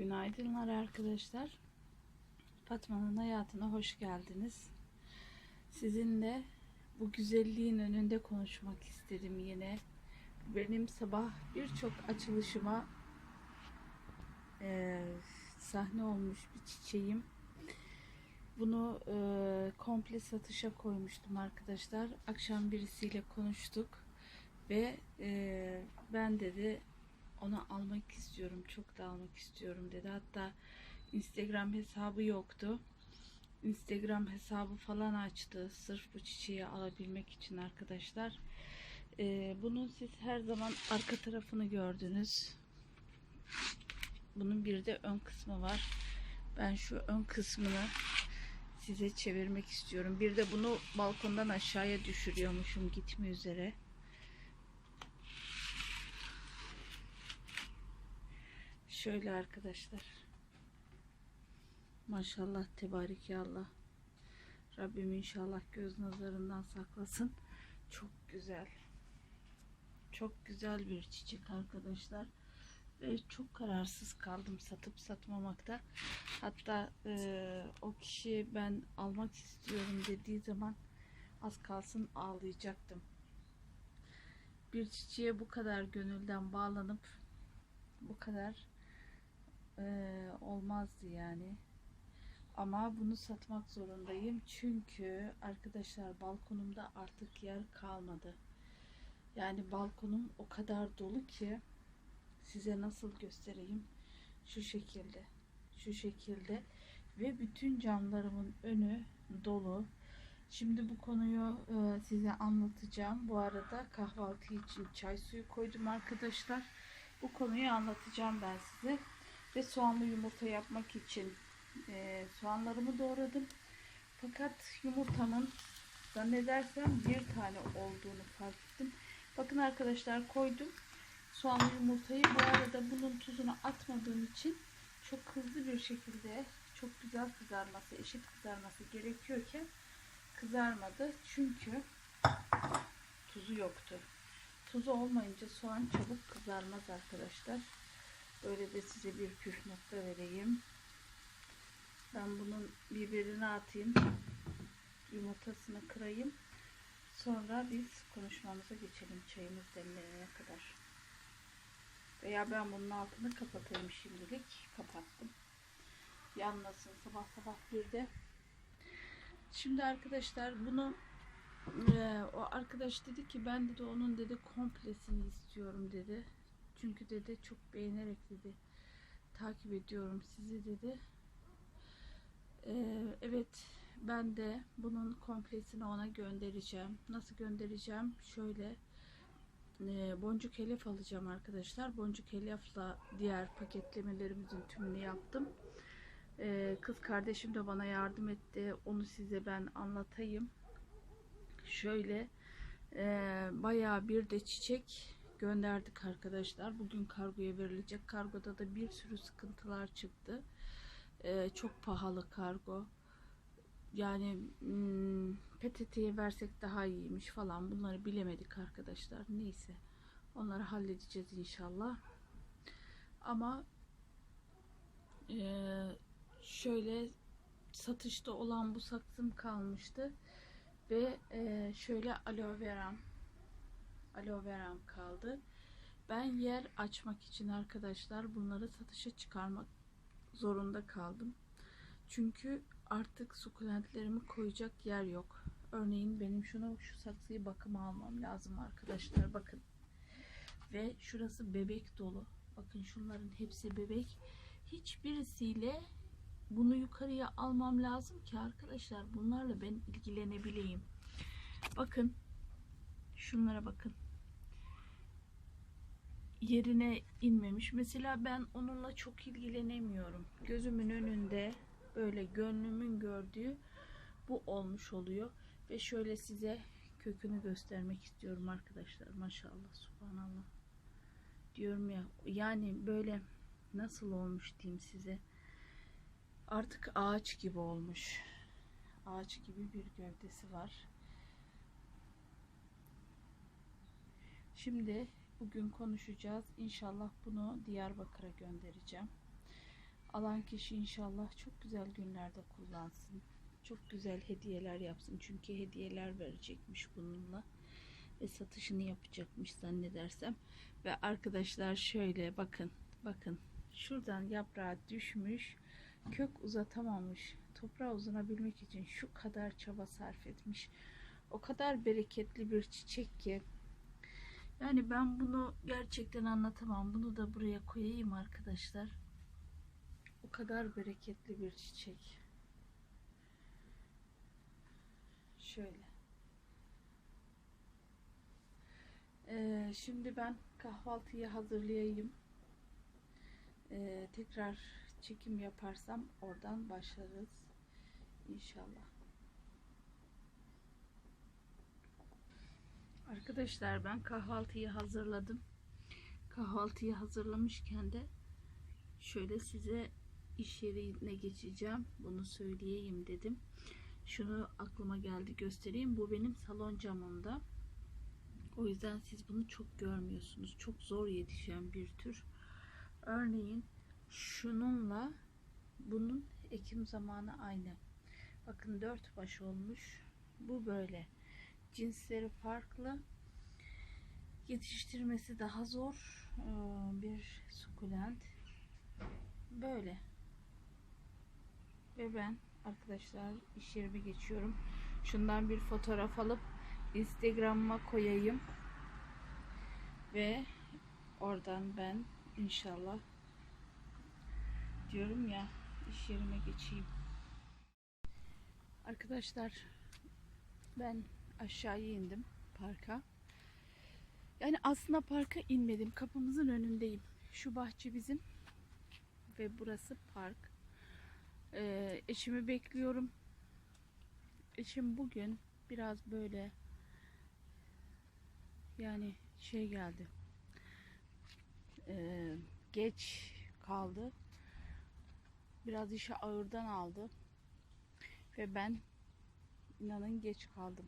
Günaydınlar arkadaşlar. Fatma'nın hayatına hoş geldiniz. Sizinle bu güzelliğin önünde konuşmak istedim yine. Benim sabah birçok açılışıma eee, sahne olmuş bir çiçeğim. Bunu eee, komple satışa koymuştum arkadaşlar. Akşam birisiyle konuştuk ve eee, ben dedi onu almak istiyorum, çok da almak istiyorum dedi. Hatta Instagram hesabı yoktu. Instagram hesabı falan açtı sırf bu çiçeği alabilmek için arkadaşlar. Ee, bunun siz her zaman arka tarafını gördünüz. Bunun bir de ön kısmı var. Ben şu ön kısmını size çevirmek istiyorum. Bir de bunu balkondan aşağıya düşürüyormuşum gitme üzere. Şöyle arkadaşlar. Maşallah tebarek ya Allah. Rabbim inşallah göz nazarından saklasın. Çok güzel. Çok güzel bir çiçek arkadaşlar. Ve çok kararsız kaldım satıp satmamakta. Hatta eee, o kişi ben almak istiyorum dediği zaman az kalsın ağlayacaktım. Bir çiçeğe bu kadar gönülden bağlanıp bu kadar eee, olmazdı yani. Ama bunu satmak zorundayım çünkü arkadaşlar balkonumda artık yer kalmadı. Yani balkonum o kadar dolu ki size nasıl göstereyim? Şu şekilde. Şu şekilde ve bütün camlarımın önü dolu. Şimdi bu konuyu e, size anlatacağım. Bu arada kahvaltı için çay suyu koydum arkadaşlar. Bu konuyu anlatacağım ben size. Ve soğanlı yumurta yapmak için e, soğanlarımı doğradım. Fakat yumurtamın zannedersem bir tane olduğunu fark ettim. Bakın arkadaşlar koydum. Soğanlı yumurtayı bu arada bunun tuzunu atmadığım için çok hızlı bir şekilde çok güzel kızarması, eşit kızarması gerekiyorken kızarmadı. Çünkü tuzu yoktu. Tuzu olmayınca soğan çabuk kızarmaz arkadaşlar. Böyle de size bir püf nokta vereyim. Ben bunun biberini atayım. Yumurtasını kırayım. Sonra biz konuşmamıza geçelim çayımız demlenene kadar. Veya ben bunun altını kapatayım şimdilik. Kapattım. Yanmasın sabah sabah bir de. Şimdi arkadaşlar bunu eee, o arkadaş dedi ki ben dedi onun dedi komplesini istiyorum dedi. Çünkü dedi çok beğenerek dedi takip ediyorum sizi dedi. Ee, evet ben de bunun komplesini ona göndereceğim. Nasıl göndereceğim? Şöyle e, boncuk elif alacağım arkadaşlar. Boncuk elifle diğer paketlemelerimizin tümünü yaptım. Ee, kız kardeşim de bana yardım etti. Onu size ben anlatayım. Şöyle e, bayağı bir de çiçek gönderdik arkadaşlar. Bugün kargoya verilecek. Kargoda da bir sürü sıkıntılar çıktı. Ee, çok pahalı kargo. Yani hmm, PTT'ye versek daha iyiymiş falan. Bunları bilemedik arkadaşlar. Neyse. Onları halledeceğiz inşallah. Ama eee, şöyle satışta olan bu saksım kalmıştı. Ve eee, şöyle aloe veram aloe veram kaldı. Ben yer açmak için arkadaşlar bunları satışa çıkarmak zorunda kaldım. Çünkü artık sukulentlerimi koyacak yer yok. Örneğin benim şunu şu saksıyı bakıma almam lazım arkadaşlar. Bakın. Ve şurası bebek dolu. Bakın şunların hepsi bebek. Hiçbirisiyle bunu yukarıya almam lazım ki arkadaşlar bunlarla ben ilgilenebileyim. Bakın şunlara bakın yerine inmemiş. Mesela ben onunla çok ilgilenemiyorum. Gözümün önünde böyle gönlümün gördüğü bu olmuş oluyor. Ve şöyle size kökünü göstermek istiyorum arkadaşlar. Maşallah, subhanallah. Diyorum ya yani böyle nasıl olmuş diyeyim size. Artık ağaç gibi olmuş. Ağaç gibi bir gövdesi var. Şimdi bugün konuşacağız. İnşallah bunu Diyarbakır'a göndereceğim. Alan kişi inşallah çok güzel günlerde kullansın. Çok güzel hediyeler yapsın. Çünkü hediyeler verecekmiş bununla. Ve satışını yapacakmış zannedersem. Ve arkadaşlar şöyle bakın. Bakın. Şuradan yaprağı düşmüş. Kök uzatamamış. Toprağa uzanabilmek için şu kadar çaba sarf etmiş. O kadar bereketli bir çiçek ki. Yani ben bunu gerçekten anlatamam. Bunu da buraya koyayım arkadaşlar. O kadar bereketli bir çiçek. Şöyle. Ee, şimdi ben kahvaltıyı hazırlayayım. Ee, tekrar çekim yaparsam oradan başlarız. İnşallah. Arkadaşlar ben kahvaltıyı hazırladım. Kahvaltıyı hazırlamışken de şöyle size iş yerine geçeceğim. Bunu söyleyeyim dedim. Şunu aklıma geldi göstereyim. Bu benim salon camımda. O yüzden siz bunu çok görmüyorsunuz. Çok zor yetişen bir tür. Örneğin şununla bunun ekim zamanı aynı. Bakın dört baş olmuş. Bu böyle. Cinsleri farklı. Yetiştirmesi daha zor. Ee, Bir sukulent. Böyle. Ve ben arkadaşlar iş yerime geçiyorum. Şundan bir fotoğraf alıp Instagram'ıma koyayım. Ve oradan ben inşallah diyorum ya iş yerime geçeyim. Arkadaşlar ben aşağıya indim parka. Yani aslında parka inmedim. Kapımızın önündeyim. Şu bahçe bizim ve burası park. Ee, eşimi bekliyorum. Eşim bugün biraz böyle yani şey geldi. Ee, geç kaldı. Biraz işi ağırdan aldı. Ve ben inanın geç kaldım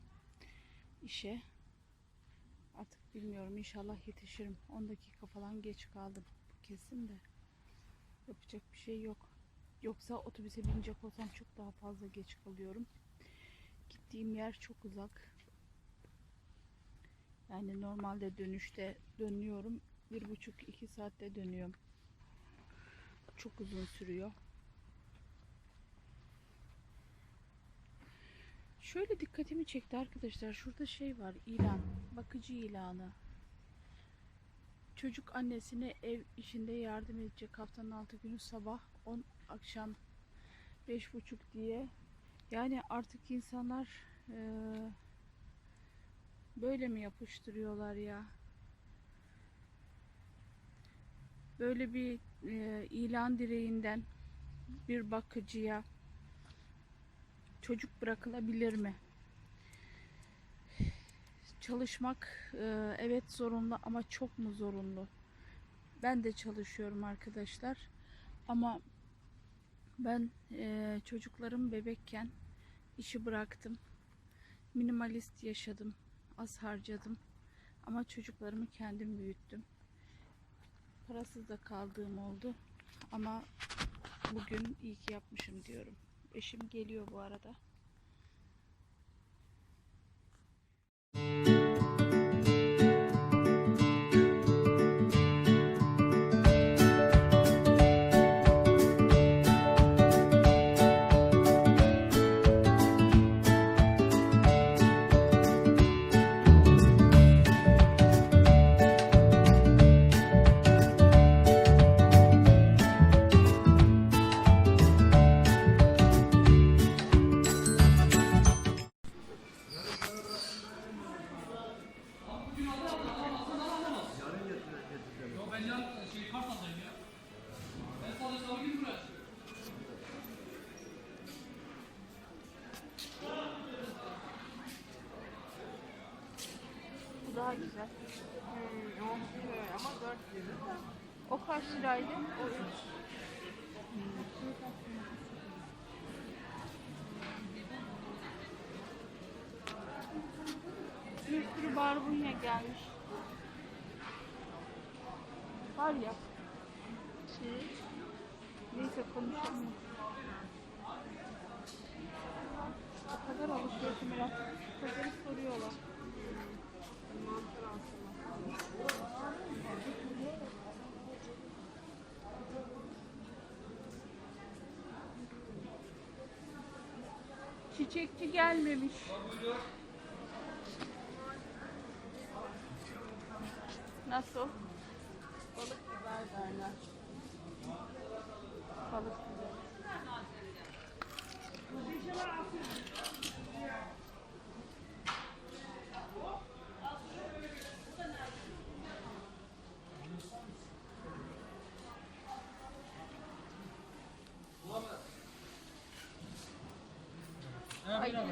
işe. Artık bilmiyorum inşallah yetişirim. 10 dakika falan geç kaldım. Bu kesin de. Yapacak bir şey yok. Yoksa otobüse binecek olsam çok daha fazla geç kalıyorum. Gittiğim yer çok uzak. Yani normalde dönüşte dönüyorum. Bir buçuk iki saatte dönüyorum. Çok uzun sürüyor. Şöyle dikkatimi çekti arkadaşlar. Şurada şey var ilan. Bakıcı ilanı. Çocuk annesine ev işinde yardım edecek haftanın altı günü sabah 10 akşam beş buçuk diye. Yani artık insanlar eee, böyle mi yapıştırıyorlar ya? Böyle bir eee, ilan direğinden bir bakıcıya çocuk bırakılabilir mi? Çalışmak e, evet zorunlu ama çok mu zorunlu? Ben de çalışıyorum arkadaşlar. Ama ben e, çocuklarım bebekken işi bıraktım. Minimalist yaşadım. Az harcadım. Ama çocuklarımı kendim büyüttüm. Parasız da kaldığım oldu. Ama bugün iyi ki yapmışım diyorum. Eşim geliyor bu arada. Bu daha güzel. Hmm, o şöyle ama 4 lira. O kaç liraydı? O 3. Bir sürü barbunya gelmiş. Var ya. Şey. Neyse konuşalım. O kadar alışverişim var. Pazarı soruyorlar. Çiçekçi gelmemiş. Nasıl? Balık biber derler. Balık güzel.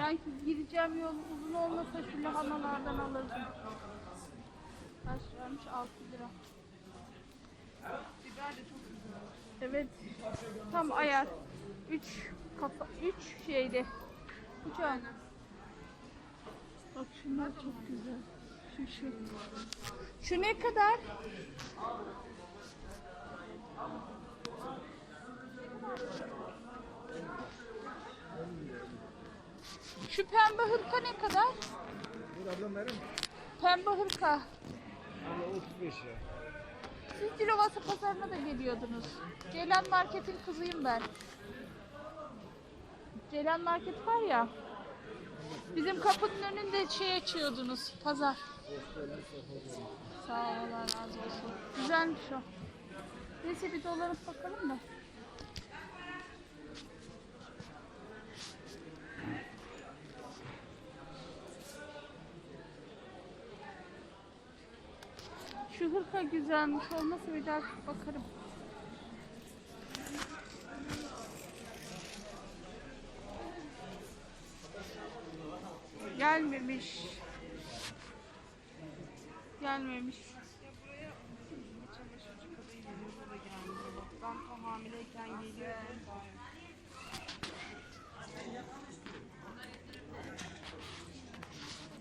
Ki gideceğim yol uzun olmasa şu lahanalardan alırdım. Kaç vermiş? 6 lira. Biber de çok güzel. Evet. Tam ayar. 3 kafa 3 şeydi. 3 aynı. Bak şunlar çok güzel. Şu şu. Şu ne kadar? Şu pembe hırka ne kadar? Dur ablam verir mi? Pembe hırka. Abla 35 lira. Siz Dilovası pazarına da geliyordunuz. Ceylan Market'in kızıyım ben. Ceylan Market var ya. Bizim kapının önünde şey açıyordunuz. Pazar. Sağ ol Allah razı olsun. Güzelmiş o. Neyse bir dolanıp bakalım mı? Şu hırka güzelmiş. Olmasa bir daha bakarım. Gelmemiş. Gelmemiş. Ben tam hamileyken geliyor.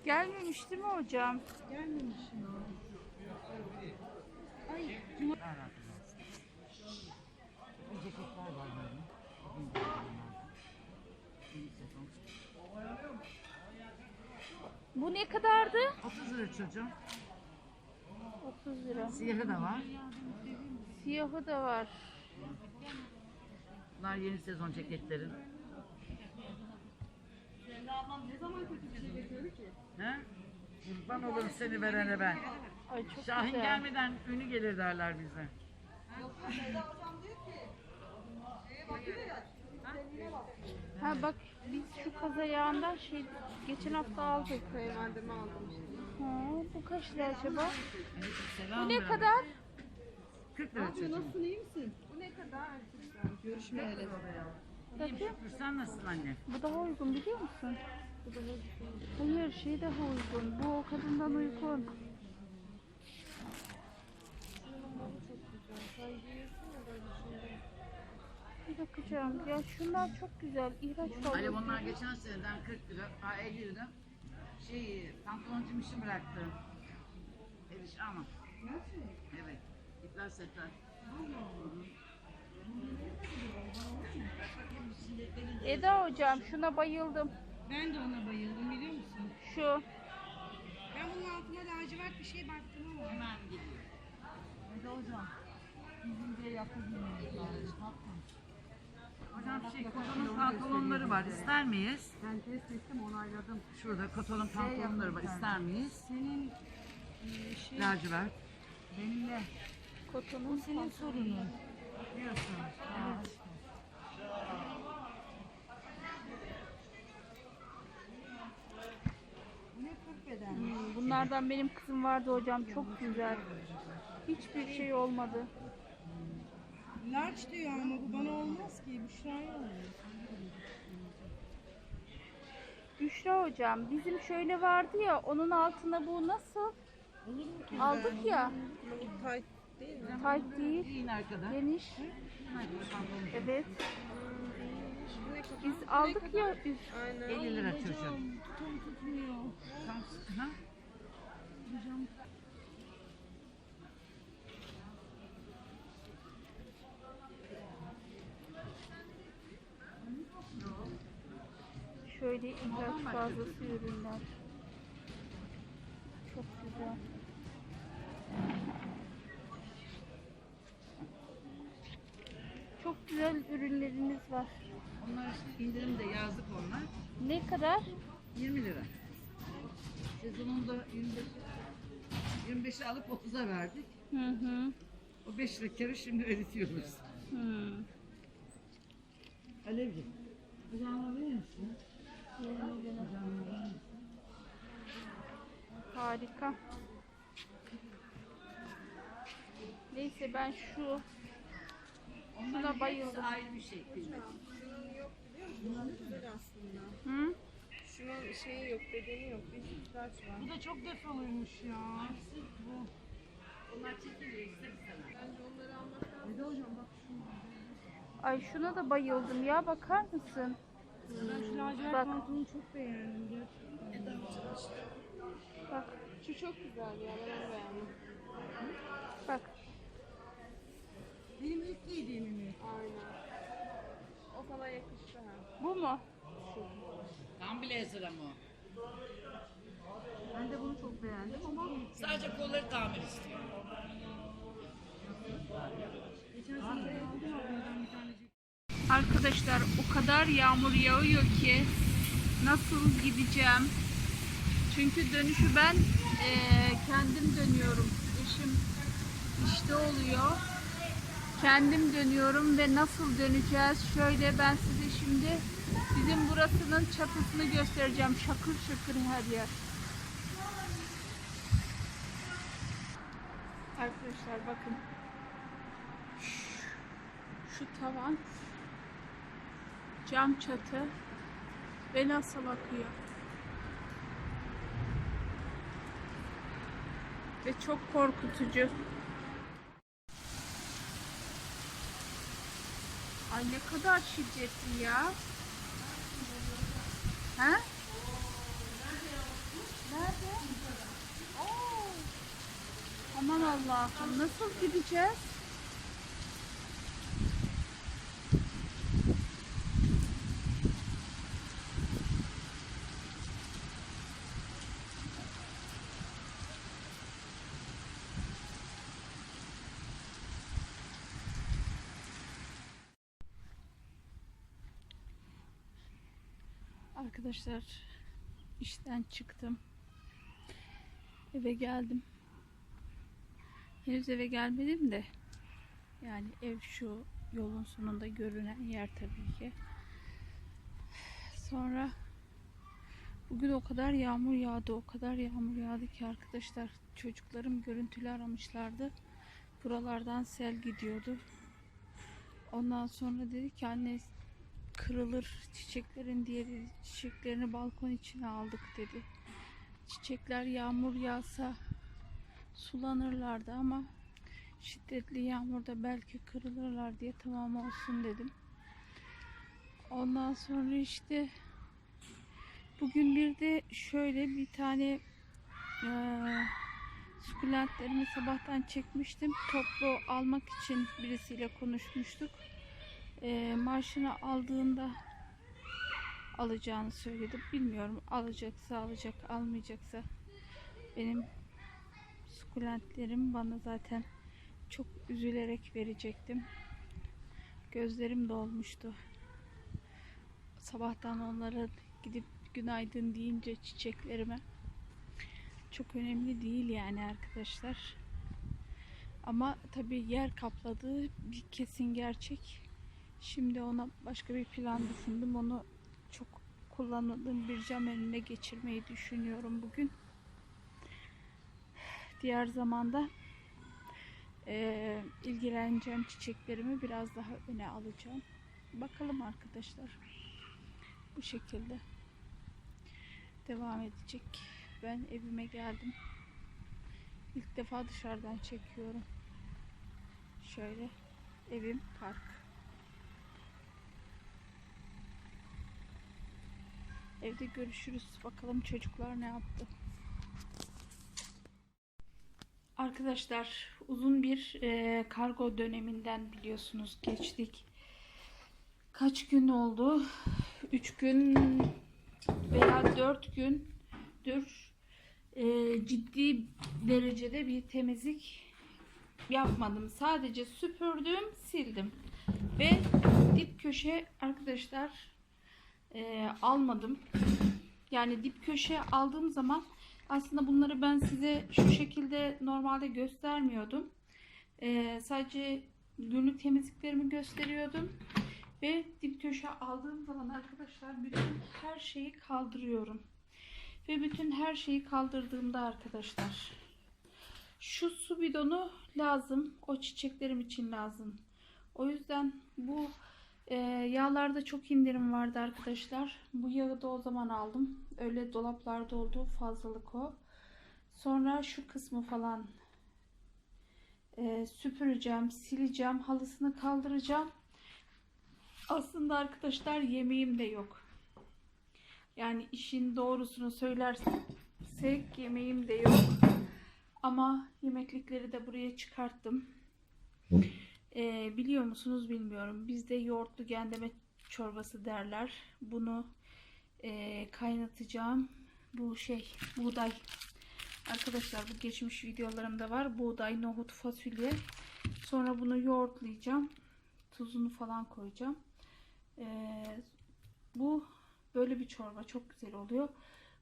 Gelmemiş değil mi hocam? Gelmemiş. Bu ne kadardı? 30 lira çocuğum. 30 lira. Siyahı da var. Siyahı da var. Bunlar yeni sezon ceketlerin. He? Kurban olurum seni verene ben. Ay çok Şahin güzel. gelmeden ünü gelir derler bize. Ha bak biz şu kaza yağından şey geçen hafta aldık. Kayınvalideme aldım. Ha, bu kaç lira acaba? Selam Bu ne kadar? 40 lira çocuğum. iyi misin? Bu ne kadar? Görüşmeyelim. Bakayım. Şükür sen nasılsın anne? Bu daha uygun biliyor musun? Bu daha uygun. Hayır şey daha uygun. Bu o kadından uygun. Sen giyiyorsun ya böyle şimdi. Bir bakacağım. Ya şunlar çok güzel. İhraç falan. Ali bunlar geçen seneden 40 lira, ha 50 lira. Şey, pantoloncu işi bıraktı. El işi ama. Evet. İpler setler. Eda hocam şuna bayıldım. Ben de ona bayıldım biliyor musun? Şu. Ben bunun altına lacivert bir şey baktım ama. Hemen gidiyor. Hadi hocam. Bizim diye yapılmıyor. Şey, kotonun pantolonları var. İster miyiz? Ben test ettim onayladım. Şurada kotonun pantolonları var. İster miyiz? Senin e, şey Lacivert. benimle. Kotonun Senin sorunun. Diyorsun. Evet. Bu ne 40 beden? Hmm, bunlardan benim kızım vardı hocam. Çok güzel. Hiçbir şey olmadı. Large diyor ama bu bana olmaz ki. Büşra'ya olur. Büşra hocam bizim şöyle vardı ya onun altına bu nasıl? Aldık ya. Bu tight değil mi? Tight değil. Arkada. Geniş. Evet. Biz aldık ya üst. Aynen. 50 lira çocuğum. Tutum tutmuyor. Tam, ha? Böyle ilaç fazlası ürünler. Çok güzel. Çok güzel ürünleriniz var. Onlar işte indirimde yazdık onlar. Ne kadar? 20 lira. Sezonunda 25 25'i alıp 30'a verdik. Hı hı. O 5 lira karı şimdi ödetiyoruz. hı. Alevciğim. Ocağına verir misin? Harika. Neyse ben şu Onların bayıldım. ayrı bir şey. Şunun yok biliyor musun? Güzel aslında. hı? Şunun şeyi yok, bedeni yok. Bir sütlaç var. Bu da çok defalıymış ya. Bu. Onlar çekiliyor ister istemez. Bence onları almak lazım. Bir de hocam bak Ay şuna da bayıldım ya bakar mısın? Ben şu lacivert Bak. pantolonu çok beğendim gerçekten. Bak Şu çok güzel ya, ben onu beğendim. bak. benim ilk giydiğimi mi? Aynen. O sana yakıştı ha. Bu mu? Tam blazer ama o. Ben de bunu çok beğendim ama sadece kolları tamir istiyor. Arkadaşlar o kadar yağmur yağıyor ki nasıl gideceğim? Çünkü dönüşü ben eee, kendim dönüyorum. Eşim işte oluyor. Kendim dönüyorum ve nasıl döneceğiz? Şöyle ben size şimdi bizim burasının çatısını göstereceğim. Şakır şakır her yer. Arkadaşlar bakın. Şu tavan cam çatı ve nasıl akıyor. Ve çok korkutucu. Ay ne kadar şiddetli ya. Ha? Nerede? Oo. Aman Allah'ım nasıl gideceğiz? Arkadaşlar işten çıktım. Eve geldim. Henüz eve gelmedim de yani ev şu yolun sonunda görünen yer tabii ki. Sonra bugün o kadar yağmur yağdı, o kadar yağmur yağdı ki arkadaşlar çocuklarım görüntülü aramışlardı. Buralardan sel gidiyordu. Ondan sonra dedi ki anne kırılır çiçeklerin diye dedi, çiçeklerini balkon içine aldık dedi. Çiçekler yağmur yağsa sulanırlardı ama şiddetli yağmurda belki kırılırlar diye tamam olsun dedim. Ondan sonra işte bugün bir de şöyle bir tane eee sukulentlerimi sabahtan çekmiştim. Toplu almak için birisiyle konuşmuştuk. Eee maaşını aldığında alacağını söyledi. Bilmiyorum alacaksa alacak, almayacaksa benim sukulentlerim bana zaten çok üzülerek verecektim. Gözlerim dolmuştu. Sabahtan onlara gidip günaydın deyince çiçeklerime çok önemli değil yani arkadaşlar. Ama tabii yer kapladığı bir kesin gerçek. Şimdi ona başka bir plan düşündüm. Onu çok kullanmadığım bir cam önüne geçirmeyi düşünüyorum bugün. Diğer zamanda eee, ilgileneceğim çiçeklerimi biraz daha öne alacağım. Bakalım arkadaşlar. Bu şekilde devam edecek. Ben evime geldim. İlk defa dışarıdan çekiyorum. Şöyle evim park. Evde görüşürüz. Bakalım çocuklar ne yaptı. Arkadaşlar uzun bir e, kargo döneminden biliyorsunuz geçtik. Kaç gün oldu? 3 gün veya 4 gündür e, ciddi derecede bir temizlik yapmadım. Sadece süpürdüm, sildim. Ve dip köşe arkadaşlar e, almadım. Yani dip köşe aldığım zaman aslında bunları ben size şu şekilde normalde göstermiyordum. E, sadece günlük temizliklerimi gösteriyordum. Ve dip köşe aldığım zaman arkadaşlar bütün her şeyi kaldırıyorum. Ve bütün her şeyi kaldırdığımda arkadaşlar şu su bidonu lazım. O çiçeklerim için lazım. O yüzden bu e, yağlarda çok indirim vardı arkadaşlar. Bu yağı da o zaman aldım. Öyle dolaplarda olduğu fazlalık o. Sonra şu kısmı falan e, süpüreceğim, sileceğim, halısını kaldıracağım. Aslında arkadaşlar yemeğim de yok. Yani işin doğrusunu söylersek yemeğim de yok. Ama yemeklikleri de buraya çıkarttım. Ee, biliyor musunuz bilmiyorum. Bizde yoğurtlu gendeme çorbası derler. Bunu e, kaynatacağım. Bu şey buğday. Arkadaşlar bu geçmiş videolarımda var. Buğday, nohut, fasulye. Sonra bunu yoğurtlayacağım. Tuzunu falan koyacağım. Ee, bu böyle bir çorba. Çok güzel oluyor.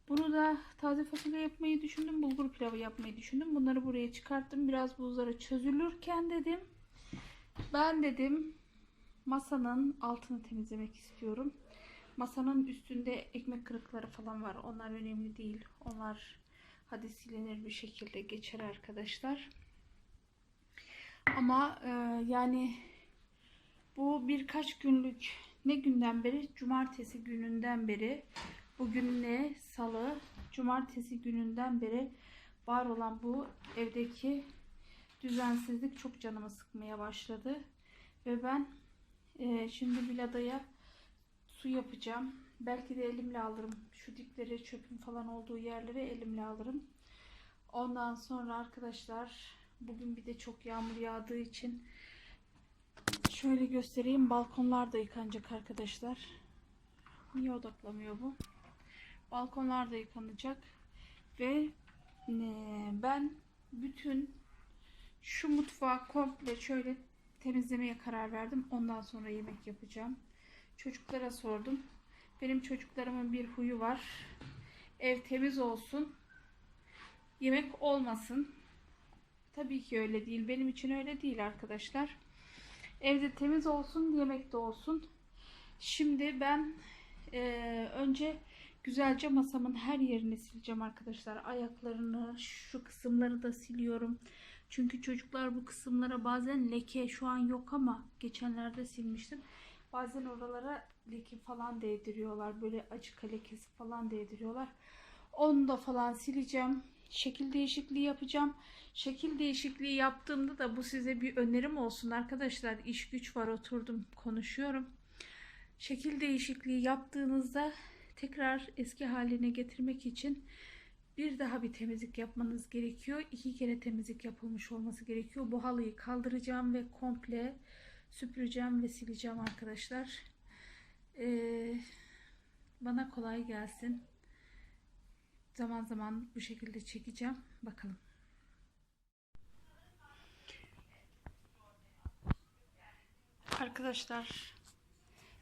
Bunu da taze fasulye yapmayı düşündüm. Bulgur pilavı yapmayı düşündüm. Bunları buraya çıkarttım. Biraz buzları çözülürken dedim. Ben dedim masanın altını temizlemek istiyorum. Masanın üstünde ekmek kırıkları falan var. Onlar önemli değil. Onlar hadi silinir bir şekilde geçer arkadaşlar. Ama e, yani bu birkaç günlük ne günden beri? Cumartesi gününden beri Bugün ne? Salı. Cumartesi gününden beri var olan bu evdeki düzensizlik çok canımı sıkmaya başladı. Ve ben e, şimdi Vilada'ya su yapacağım. Belki de elimle alırım. Şu dipleri çöpün falan olduğu yerleri elimle alırım. Ondan sonra arkadaşlar bugün bir de çok yağmur yağdığı için şöyle göstereyim. Balkonlar da yıkanacak arkadaşlar. Niye odaklamıyor bu? Balkonlar da yıkanacak. Ve e, ben bütün şu mutfağı komple şöyle temizlemeye karar verdim. Ondan sonra yemek yapacağım. Çocuklara sordum. Benim çocuklarımın bir huyu var. Ev temiz olsun. Yemek olmasın. Tabii ki öyle değil. Benim için öyle değil arkadaşlar. Evde temiz olsun, yemek de olsun. Şimdi ben e, önce güzelce masamın her yerini sileceğim arkadaşlar. Ayaklarını, şu kısımları da siliyorum. Çünkü çocuklar bu kısımlara bazen leke şu an yok ama geçenlerde silmiştim. Bazen oralara leke falan değdiriyorlar. Böyle acıka lekesi falan değdiriyorlar. Onu da falan sileceğim. Şekil değişikliği yapacağım. Şekil değişikliği yaptığımda da bu size bir önerim olsun arkadaşlar. İş güç var oturdum konuşuyorum. Şekil değişikliği yaptığınızda tekrar eski haline getirmek için bir daha bir temizlik yapmanız gerekiyor. İki kere temizlik yapılmış olması gerekiyor. Bu halıyı kaldıracağım ve komple süpüreceğim ve sileceğim arkadaşlar. Ee, bana kolay gelsin. Zaman zaman bu şekilde çekeceğim. Bakalım. Arkadaşlar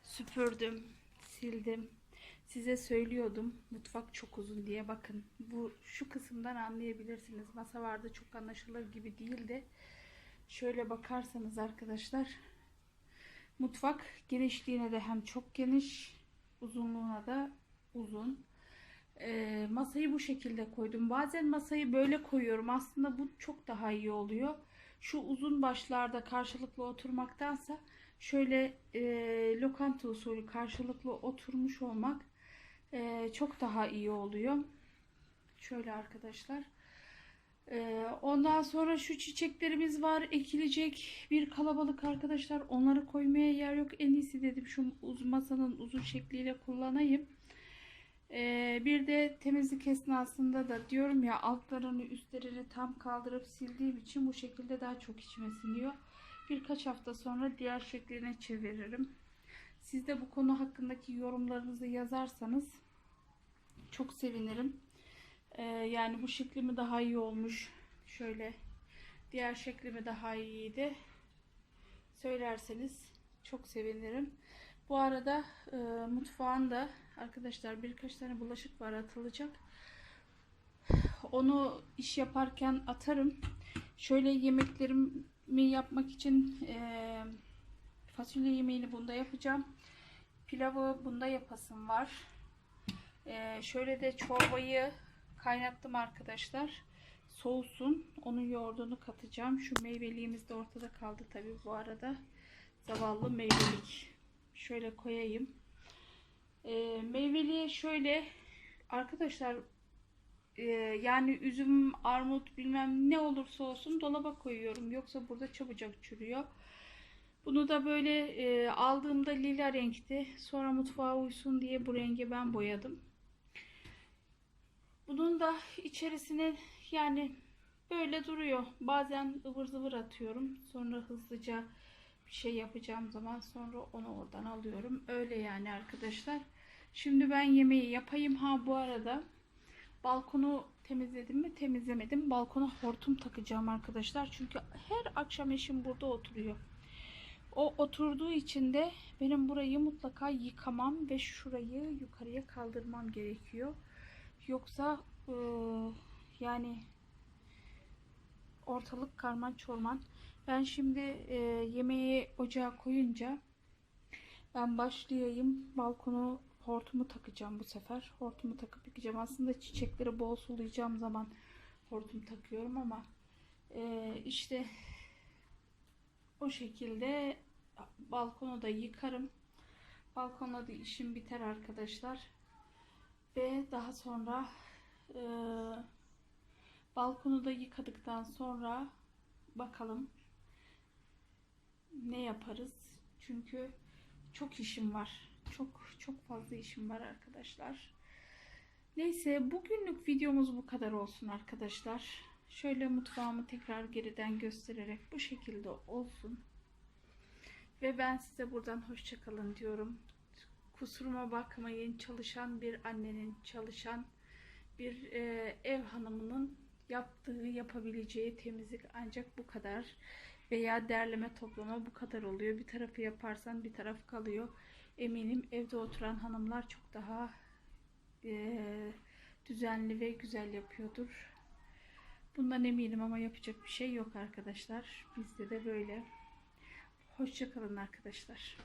süpürdüm, sildim. Size söylüyordum mutfak çok uzun diye. Bakın bu şu kısımdan anlayabilirsiniz. Masa vardı çok anlaşılır gibi değil de şöyle bakarsanız arkadaşlar mutfak genişliğine de hem çok geniş uzunluğuna da uzun. Ee, masayı bu şekilde koydum. Bazen masayı böyle koyuyorum. Aslında bu çok daha iyi oluyor. Şu uzun başlarda karşılıklı oturmaktansa şöyle e, lokanta usulü karşılıklı oturmuş olmak e, çok daha iyi oluyor. Şöyle arkadaşlar. E, ondan sonra şu çiçeklerimiz var. Ekilecek bir kalabalık arkadaşlar. Onları koymaya yer yok. En iyisi dedim şu masanın uzun şekliyle kullanayım. E, bir de temizlik esnasında da diyorum ya altlarını üstlerini tam kaldırıp sildiğim için bu şekilde daha çok içime siniyor. Birkaç hafta sonra diğer şekline çeviririm. Siz de bu konu hakkındaki yorumlarınızı yazarsanız çok sevinirim. Ee, yani bu şeklimi daha iyi olmuş. Şöyle diğer şeklimi daha iyiydi. Söylerseniz çok sevinirim. Bu arada e, mutfağında arkadaşlar birkaç tane bulaşık var atılacak. Onu iş yaparken atarım. Şöyle yemeklerimi yapmak için e, fasulye yemeğini bunda yapacağım. Pilavı bunda yapasım var. E, şöyle de çorbayı kaynattım arkadaşlar. Soğusun. Onun yoğurdunu katacağım. Şu meyveliğimiz de ortada kaldı tabi bu arada. Zavallı meyvelik. Şöyle koyayım. E, meyveliğe şöyle arkadaşlar ee, yani üzüm, armut bilmem ne olursa olsun dolaba koyuyorum. Yoksa burada çabucak çürüyor. Bunu da böyle e, aldığımda lila renkti. Sonra mutfağa uysun diye bu rengi ben boyadım. Bunun da içerisine yani böyle duruyor. Bazen ıvır zıvır atıyorum. Sonra hızlıca bir şey yapacağım zaman sonra onu oradan alıyorum. Öyle yani arkadaşlar. Şimdi ben yemeği yapayım. Ha bu arada Balkonu temizledim mi? Temizlemedim. Balkona hortum takacağım arkadaşlar. Çünkü her akşam eşim burada oturuyor. O oturduğu için de benim burayı mutlaka yıkamam ve şurayı yukarıya kaldırmam gerekiyor. Yoksa ıı, yani ortalık karman çorman. Ben şimdi e, yemeği ocağa koyunca ben başlayayım. Balkonu hortumu takacağım bu sefer. Hortumu takıp yıkayacağım. Aslında çiçekleri bol sulayacağım zaman hortum takıyorum ama e, işte o şekilde balkonu da yıkarım. Balkonda da işim biter arkadaşlar. Ve daha sonra e, balkonu da yıkadıktan sonra bakalım ne yaparız. Çünkü çok işim var. Çok çok fazla işim var arkadaşlar. Neyse bugünlük videomuz bu kadar olsun arkadaşlar. Şöyle mutfağımı tekrar geriden göstererek bu şekilde olsun. Ve ben size buradan hoşçakalın diyorum. Kusuruma bakmayın. Çalışan bir annenin, çalışan bir e, ev hanımının yaptığı, yapabileceği temizlik ancak bu kadar. Veya derleme toplama bu kadar oluyor. Bir tarafı yaparsan bir taraf kalıyor. Eminim evde oturan hanımlar çok daha e, düzenli ve güzel yapıyordur. Bundan eminim ama yapacak bir şey yok arkadaşlar. Bizde de böyle. Hoşçakalın arkadaşlar.